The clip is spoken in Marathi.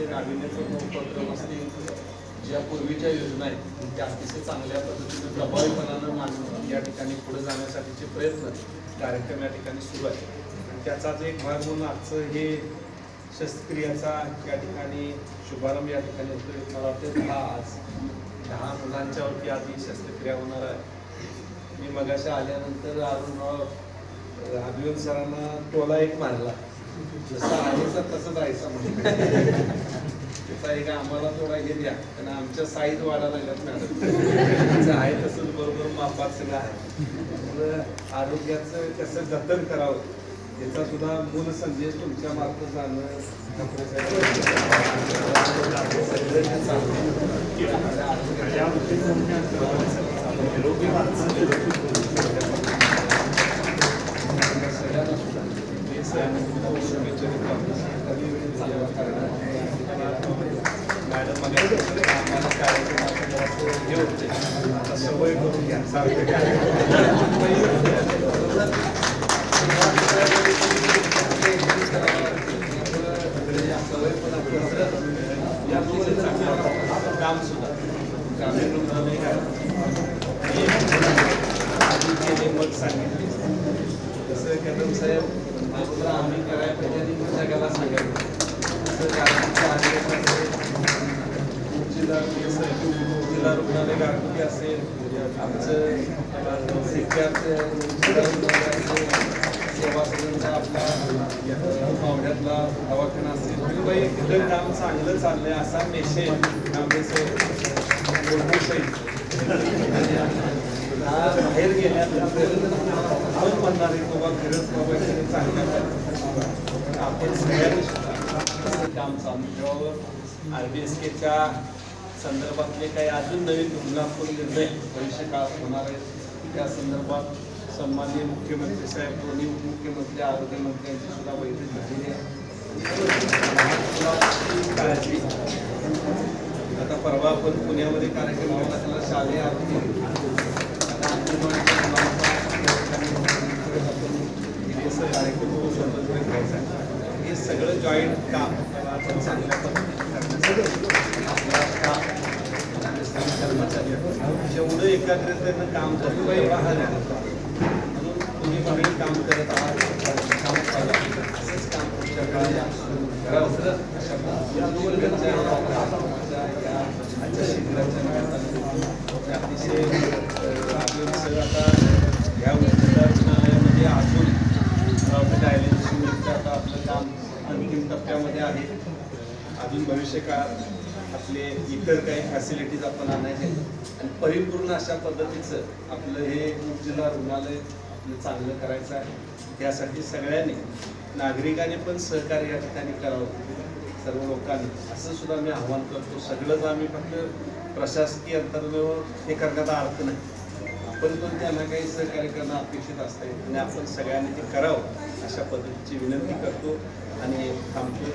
असे नाविन्यपूर्ण उपक्रम असतील ज्या पूर्वीच्या योजना आहेत त्या अतिशय चांगल्या पद्धतीने प्रभावीपणानं मांडून या ठिकाणी पुढे जाण्यासाठीचे प्रयत्न कार्यक्रम या ठिकाणी सुरू आहे आणि त्याचाच एक भाग म्हणून आजचं हे शस्त्रक्रियाचा या ठिकाणी शुभारंभ या ठिकाणी होतो मला वाटतं दहा आज दहा मुलांच्यावरती आज ही शस्त्रक्रिया होणार आहे. मी मगाशी आल्यानंतर अरुण अभिवन सरांना टोला एक मारला. जसा आहे तर तसंच राहायचं म्हणजे त्याचा आम्हाला थोडा हे द्या. कारण आमच्या साईज वाढायला लागल्यात मॅडम. आहे तसंच बरोबर मापात सगळं आहे. त्यामुळं आरोग्याचं कसं जतन करावं याचा सुद्धा मूल संदेश तुमच्या मार्फत जाणं ठाकरे साहेब सगळं जे चाललंय, आपल्या आरोग्याच्या सगळ्यांना सुद्धा हे सगळ्यांना शुभेच्छा देतो. कधी वेळ चांगला कार्यक्रम मॅडम मला आम्हाला सवय करून घ्या काम सुद्धा मग सांगितले तसं कदम साहेब आम्ही करायला पाहिजे आणि जगाला सांगायला तसं गारगीचं आदेश असेल जिल्हा जिल्हा रुग्णालय गारगोटी असेल आमचं सेवा सदनचा आपला मावड्यातला दवाखाना असेल. बाई इथलं काम चांगलं चाललंय असा मेसेज आमचे बाहेर गेल्यानंतर आपण म्हणणार आहे बाबा खरंच बाबा चांगल्या चांगलं आपण सगळ्यांनी काम चालू ठेवावं. आर बी एस केच्या संदर्भातले काही अजून नवीन धोरणात्मक निर्णय भविष्य काळात होणार आहेत. त्या संदर्भात सन्माननीय मुख्यमंत्री साहेब दोन्ही उपमुख्यमंत्री आरोग्य मंत्र्यांची सुद्धा बैठक झालेली आहे. काळजी आता परवा आपण पुण्यामध्ये कार्यक्रम केला त्याला शालेय आरोग्य आता कार्यक्रम हे सगळं जॉईंट काम. आपण चांगल्या एकाग्रतेनं काम करतो. म्हणून तुम्ही सगळे काम करत आहात. काम काम पुढच्या काळात या अतिशय आता ह्या रुग्णालयामध्ये डायलिसिस आता आपलं काम अंतिम टप्प्यामध्ये आहे. अजून भविष्य काळात आपले इतर काही फॅसिलिटीज आपण आणायचे आणि परिपूर्ण अशा पद्धतीचं आपलं हे उपजिल्हा रुग्णालय आपलं चांगलं करायचं आहे. त्यासाठी सगळ्यांनी नागरिकांनी पण सहकार्य या ठिकाणी करावं. सर्व लोकांनी. असं सुद्धा मी आव्हान करतो. सगळंच आम्ही फक्त प्रशासकीय अंतर्गत हे करण्याचा अर्थ नाही. आपण पण त्यांना काही सहकार्य करणं अपेक्षित असते आणि आपण सगळ्यांनी ते करावं अशा पद्धतीची विनंती करतो. आणि थांबतो